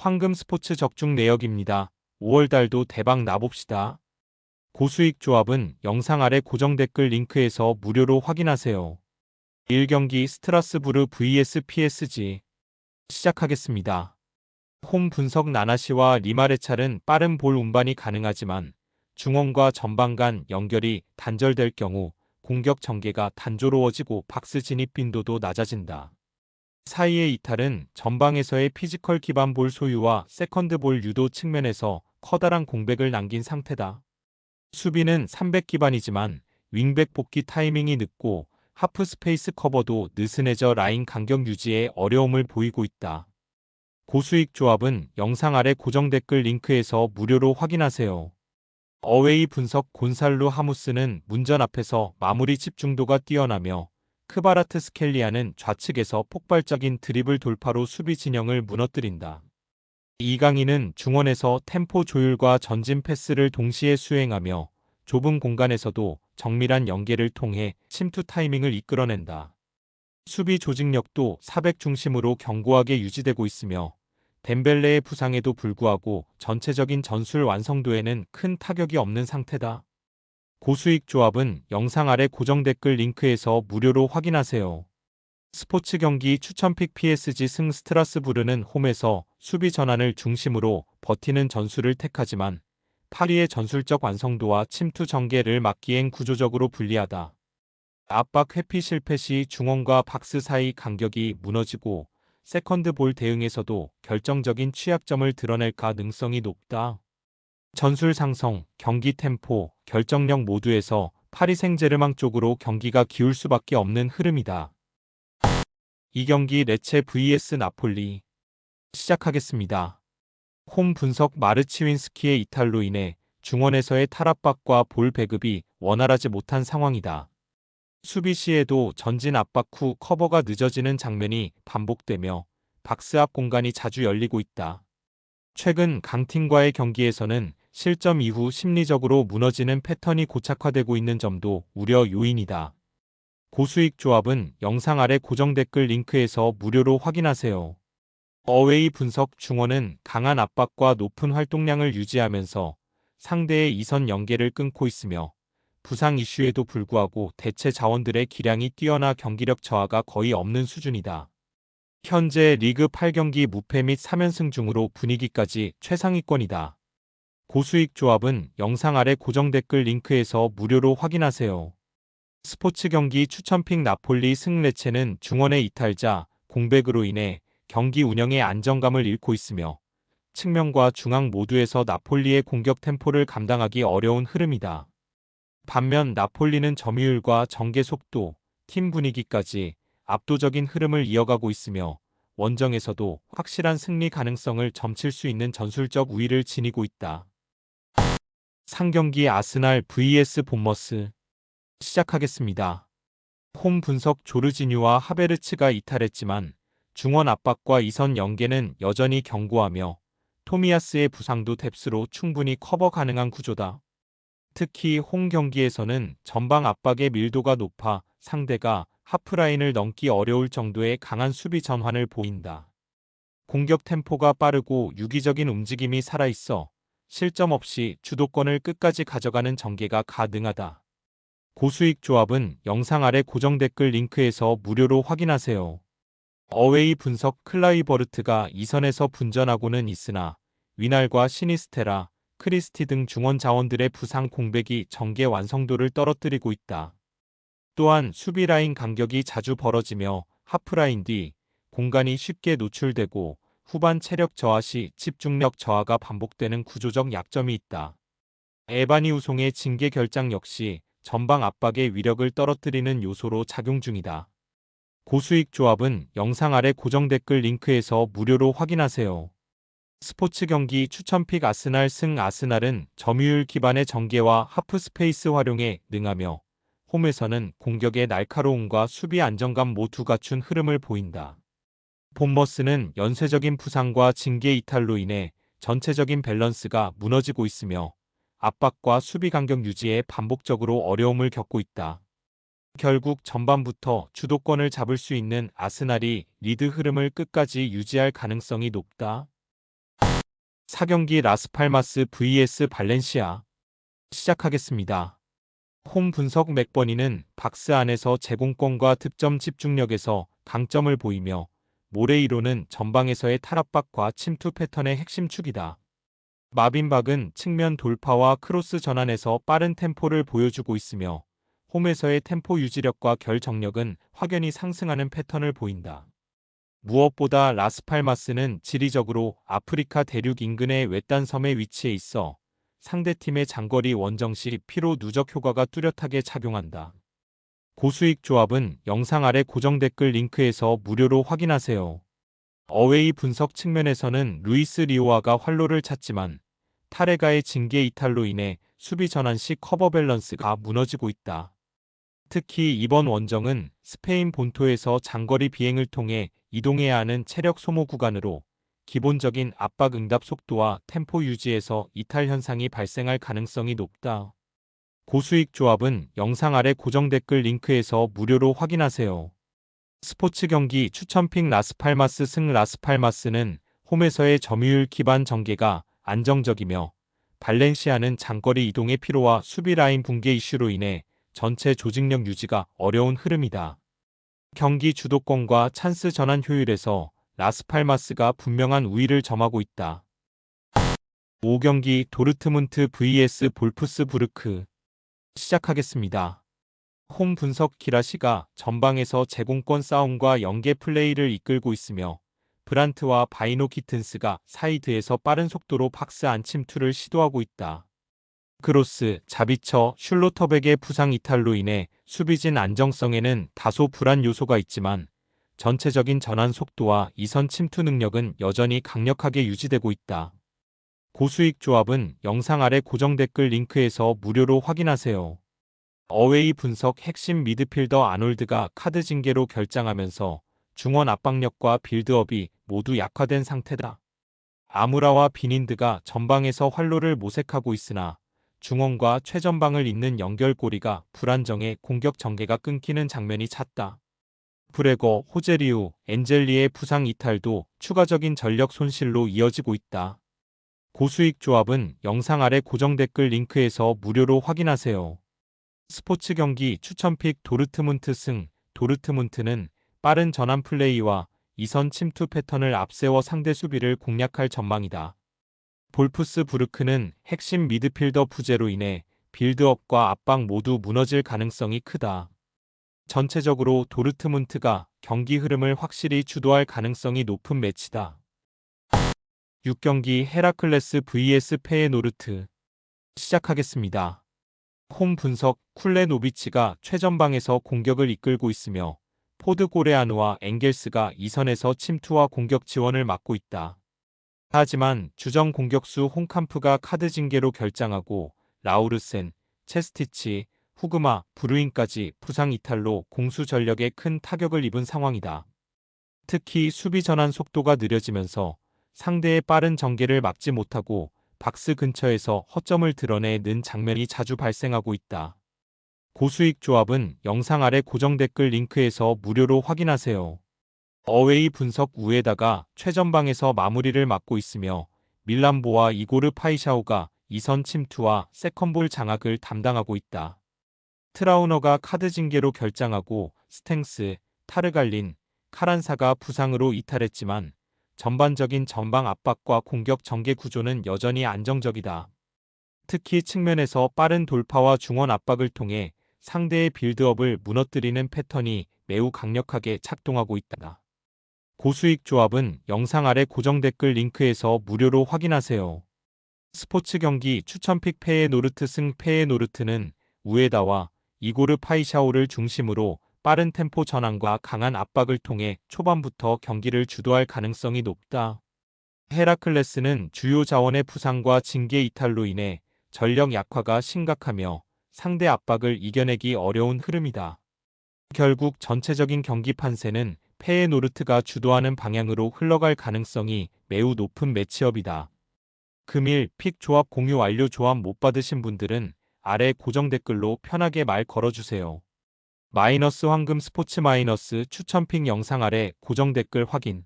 황금 스포츠 적중 내역입니다. 5월달도 대박 나봅시다. 고수익 조합은 영상 아래 고정 댓글 링크에서 무료로 확인하세요. 1경기 스트라스부르 vs PSG 시작하겠습니다. 홈 분석 나나시와 리마레찰은 빠른 볼 운반이 가능하지만 중원과 전방 간 연결이 단절될 경우 공격 전개가 단조로워지고 박스 진입 빈도도 낮아진다. 사이의 이탈은 전방에서의 피지컬 기반 볼 소유와 세컨드 볼 유도 측면에서 커다란 공백을 남긴 상태다. 수비는 300 기반이지만 윙백 복귀 타이밍이 늦고 하프 스페이스 커버도 느슨해져 라인 간격 유지에 어려움을 보이고 있다. 고수익 조합은 영상 아래 고정 댓글 링크에서 무료로 확인하세요. 어웨이 분석 곤살루 하무스는 문전 앞에서 마무리 집중도가 뛰어나며 크바라트 스켈리아는 좌측에서 폭발적인 드리블 돌파로 수비 진영을 무너뜨린다. 이강인은 중원에서 템포 조율과 전진 패스를 동시에 수행하며 좁은 공간에서도 정밀한 연계를 통해 침투 타이밍을 이끌어낸다. 수비 조직력도 400 중심으로 견고하게 유지되고 있으며 덴벨레의 부상에도 불구하고 전체적인 전술 완성도에는 큰 타격이 없는 상태다. 고수익 조합은 영상 아래 고정 댓글 링크에서 무료로 확인하세요. 스포츠 경기 추천픽 PSG 승 스트라스부르는 홈에서 수비 전환을 중심으로 버티는 전술을 택하지만 파리의 전술적 완성도와 침투 전개를 막기엔 구조적으로 불리하다. 압박 회피 실패 시 중원과 박스 사이 간격이 무너지고 세컨드 볼 대응에서도 결정적인 취약점을 드러낼 가능성이 높다. 전술 상성, 경기 템포, 결정력 모두에서 파리 생제르망 쪽으로 경기가 기울 수밖에 없는 흐름이다. 이 경기 레체 vs 나폴리 시작하겠습니다. 홈 분석 마르치윈스키의 이탈로 인해 중원에서의 탈압박과 볼 배급이 원활하지 못한 상황이다. 수비 시에도 전진 압박 후 커버가 늦어지는 장면이 반복되며 박스 앞 공간이 자주 열리고 있다. 최근 강팀과의 경기에서는 실점 이후 심리적으로 무너지는 패턴이 고착화되고 있는 점도 우려 요인이다. 고수익 조합은 영상 아래 고정 댓글 링크에서 무료로 확인하세요. 어웨이 분석 중원은 강한 압박과 높은 활동량을 유지하면서 상대의 이선 연계를 끊고 있으며 부상 이슈에도 불구하고 대체 자원들의 기량이 뛰어나 경기력 저하가 거의 없는 수준이다. 현재 리그 8경기 무패 및 3연승 중으로 분위기까지 최상위권이다. 고수익 조합은 영상 아래 고정 댓글 링크에서 무료로 확인하세요. 스포츠 경기 추천픽 나폴리 승레체는 중원의 이탈자, 공백으로 인해 경기 운영의 안정감을 잃고 있으며 측면과 중앙 모두에서 나폴리의 공격 템포를 감당하기 어려운 흐름이다. 반면 나폴리는 점유율과 전개 속도, 팀 분위기까지 압도적인 흐름을 이어가고 있으며 원정에서도 확실한 승리 가능성을 점칠 수 있는 전술적 우위를 지니고 있다. 상경기 아스날 vs 본머스 시작하겠습니다. 홈 분석 조르지뉴와 하베르츠가 이탈했지만 중원 압박과 이선 연계는 여전히 견고하며 토미아스의 부상도 뎁스로 충분히 커버 가능한 구조다. 특히 홈 경기에서는 전방 압박의 밀도가 높아 상대가 하프라인을 넘기 어려울 정도의 강한 수비 전환을 보인다. 공격 템포가 빠르고 유기적인 움직임이 살아있어 실점 없이 주도권을 끝까지 가져가는 전개가 가능하다. 고수익 조합은 영상 아래 고정 댓글 링크에서 무료로 확인하세요. 어웨이 분석 클라이버르트가 2선에서 분전하고는 있으나 위날과 시니스테라, 크리스티 등 중원 자원들의 부상 공백이 전개 완성도를 떨어뜨리고 있다. 또한 수비 라인 간격이 자주 벌어지며 하프라인 뒤 공간이 쉽게 노출되고 후반 체력 저하 시 집중력 저하가 반복되는 구조적 약점이 있다. 에바니 우송의 징계 결장 역시 전방 압박의 위력을 떨어뜨리는 요소로 작용 중이다. 고수익 조합은 영상 아래 고정 댓글 링크에서 무료로 확인하세요. 스포츠 경기 추천픽 아스날 승 아스날은 점유율 기반의 전개와 하프 스페이스 활용에 능하며 홈에서는 공격의 날카로움과 수비 안정감 모두 갖춘 흐름을 보인다. 본머스는 연쇄적인 부상과 징계 이탈로 인해 전체적인 밸런스가 무너지고 있으며 압박과 수비 간격 유지에 반복적으로 어려움을 겪고 있다. 결국 전반부터 주도권을 잡을 수 있는 아스날이 리드 흐름을 끝까지 유지할 가능성이 높다. 4경기 라스팔마스 vs 발렌시아 시작하겠습니다. 홈 분석 맥버니는 박스 안에서 제공권과 득점 집중력에서 강점을 보이며 모레이로는 전방에서의 탈압박과 침투 패턴의 핵심 축이다. 마빈박은 측면 돌파와 크로스 전환에서 빠른 템포를 보여주고 있으며 홈에서의 템포 유지력과 결정력은 확연히 상승하는 패턴을 보인다. 무엇보다 라스팔마스는 지리적으로 아프리카 대륙 인근의 외딴 섬에 위치해 있어 상대팀의 장거리 원정 시 피로 누적 효과가 뚜렷하게 작용한다. 고수익 조합은 영상 아래 고정 댓글 링크에서 무료로 확인하세요. 어웨이 분석 측면에서는 루이스 리오아가 활로를 찾지만 타레가의 징계 이탈로 인해 수비 전환 시 커버 밸런스가 무너지고 있다. 특히 이번 원정은 스페인 본토에서 장거리 비행을 통해 이동해야 하는 체력 소모 구간으로 기본적인 압박 응답 속도와 템포 유지에서 이탈 현상이 발생할 가능성이 높다. 고수익 조합은 영상 아래 고정 댓글 링크에서 무료로 확인하세요. 스포츠 경기 추천픽 라스팔마스 승 라스팔마스는 홈에서의 점유율 기반 전개가 안정적이며 발렌시아는 장거리 이동의 피로와 수비 라인 붕괴 이슈로 인해 전체 조직력 유지가 어려운 흐름이다. 경기 주도권과 찬스 전환 효율에서 라스팔마스가 분명한 우위를 점하고 있다. 5경기 도르트문트 vs 볼프스부르크 시작하겠습니다. 홈 분석 키라시가 전방에서 제공권 싸움과 연계 플레이를 이끌고 있으며 브란트와 바이노 키튼스가 사이드에서 빠른 속도로 박스 안 침투를 시도하고 있다. 크로스, 자비처, 슐로터백의 부상 이탈로 인해 수비진 안정성에는 다소 불안 요소가 있지만 전체적인 전환 속도와 이선 침투 능력은 여전히 강력하게 유지되고 있다. 고수익 조합은 영상 아래 고정 댓글 링크에서 무료로 확인하세요. 어웨이 분석 핵심 미드필더 아놀드가 카드 징계로 결장하면서 중원 압박력과 빌드업이 모두 약화된 상태다. 아무라와 비닌드가 전방에서 활로를 모색하고 있으나 중원과 최전방을 잇는 연결고리가 불안정해 공격 전개가 끊기는 장면이 찼다. 브레거, 호제리우, 엔젤리의 부상 이탈도 추가적인 전력 손실로 이어지고 있다. 고수익 조합은 영상 아래 고정 댓글 링크에서 무료로 확인하세요. 스포츠 경기 추천픽 도르트문트 승 도르트문트는 빠른 전환 플레이와 이선 침투 패턴을 앞세워 상대 수비를 공략할 전망이다. 볼프스 부르크는 핵심 미드필더 부재로 인해 빌드업과 압박 모두 무너질 가능성이 크다. 전체적으로 도르트문트가 경기 흐름을 확실히 주도할 가능성이 높은 매치다. 6경기 헤라클레스 vs 페에노르트 시작하겠습니다. 홈 분석 쿨레노비치가 최전방에서 공격을 이끌고 있으며 포드 고레아누와 엥겔스가 이선에서 침투와 공격 지원을 맡고 있다. 하지만 주정 공격수 홍캄프가 카드 징계로 결장하고 라우르센, 체스티치, 후그마, 브루인까지 부상 이탈로 공수 전력에 큰 타격을 입은 상황이다. 특히 수비 전환 속도가 느려지면서 상대의 빠른 전개를 막지 못하고 박스 근처에서 허점을 드러내는 장면이 자주 발생하고 있다. 고수익 조합은 영상 아래 고정 댓글 링크에서 무료로 확인하세요. 어웨이 분석 우에다가 최전방에서 마무리를 맡고 있으며 밀란보와 이고르 파이샤오가 이선 침투와 세컨볼 장악을 담당하고 있다. 트라우너가 카드 징계로 결장하고 스탱스, 타르갈린, 카란사가 부상으로 이탈했지만 전반적인 전방 압박과 공격 전개 구조는 여전히 안정적이다. 특히 측면에서 빠른 돌파와 중원 압박을 통해 상대의 빌드업을 무너뜨리는 패턴이 매우 강력하게 작동하고 있다. 고수익 조합은 영상 아래 고정 댓글 링크에서 무료로 확인하세요. 스포츠 경기 추천픽 페에노르트 승 페에노르트는 우에다와 이고르 파이샤오를 중심으로 빠른 템포 전환과 강한 압박을 통해 초반부터 경기를 주도할 가능성이 높다. 헤라클레스는 주요 자원의 부상과 징계 이탈로 인해 전력 약화가 심각하며 상대 압박을 이겨내기 어려운 흐름이다. 결국 전체적인 경기 판세는 페에노르트가 주도하는 방향으로 흘러갈 가능성이 매우 높은 매치업이다. 금일 픽 조합 공유 완료 조합 못 받으신 분들은 아래 고정 댓글로 편하게 말 걸어주세요. 마이너스 황금 스포츠 마이너스 추천픽 영상 아래 고정 댓글 확인